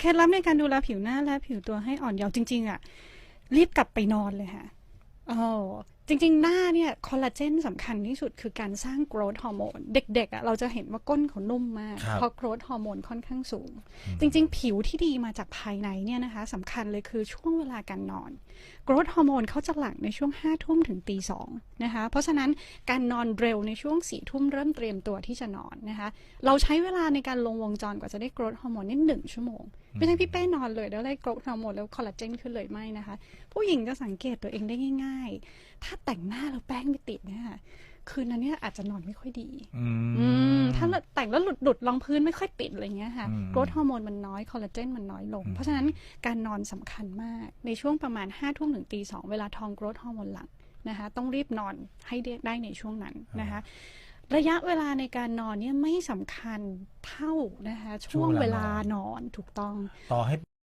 เคล็ดลับในการดูแลผิวหน้าและผิวตัวให้อ่อนเยาว์จริง ๆ อะ รีบกลับไปนอนเลยค่ะโอ้ จริงๆ หน้าเนี่ยคอลลาเจนสำคัญที่สุดคือการสร้างโกรทฮอร์โมนเด็กๆอะเราจะเห็นว่าก้นเขานุ่มมาก ครับเพราะโกรทฮอร์โมนค่อนข้างสูง จริงๆ ผิวที่ดีมาจากภายในเนี่ยนะคะสำคัญเลยคือช่วงเวลาการนอนโกรทฮอร์โมนเขาจะหลั่งในช่วง5้าทุ่มถึงตีสองนะคะเพราะฉะนั้นการนอนเร็วในช่วงสี่ทุ่มเริ่มเตรียมตัวที่จะนอนนะคะเราใช้เวลาในการลงวงจรกว่าจะได้โกรทฮอร์โมนนี่หนึ่งชั่วโมงไม่ใช่พี่เป้นอนเลยแล้วได้โกรทฮอร์โมนแล้วคอลลาเจนขึ้นเลยไม่นะคะผู้หญิงจะสังเกตตัวเองได้ง่ายๆถ้าแต่งหน้าแล้วแป้งไม่ติดเนี่ยค่ะคืนนั้นเนี่ยอาจจะนอนไม่ค่อยดี อืมอืมถ้าแต่งแล้วหลุดหลุดๆรองพื้นไม่ค่อยติดอะไรเงี้ยค่ะอืมโกรทฮอร์โมนมันน้อยคอลลาเจนมันน้อยลง เพราะฉะนั้นการนอนสำคัญมากในช่วงประมาณ5้าทุ่มถึงตีสองเวลาทองโกรทฮอร์โมนหลังนะคะ ต้องรีบนอนให้ได้ได้ในช่วงนั้นนะคะ ระยะเวลาในการนอนเนี่ยไม่สำคัญเท่านะคะ ช่วงเวลานอนถูกต้องต่อให้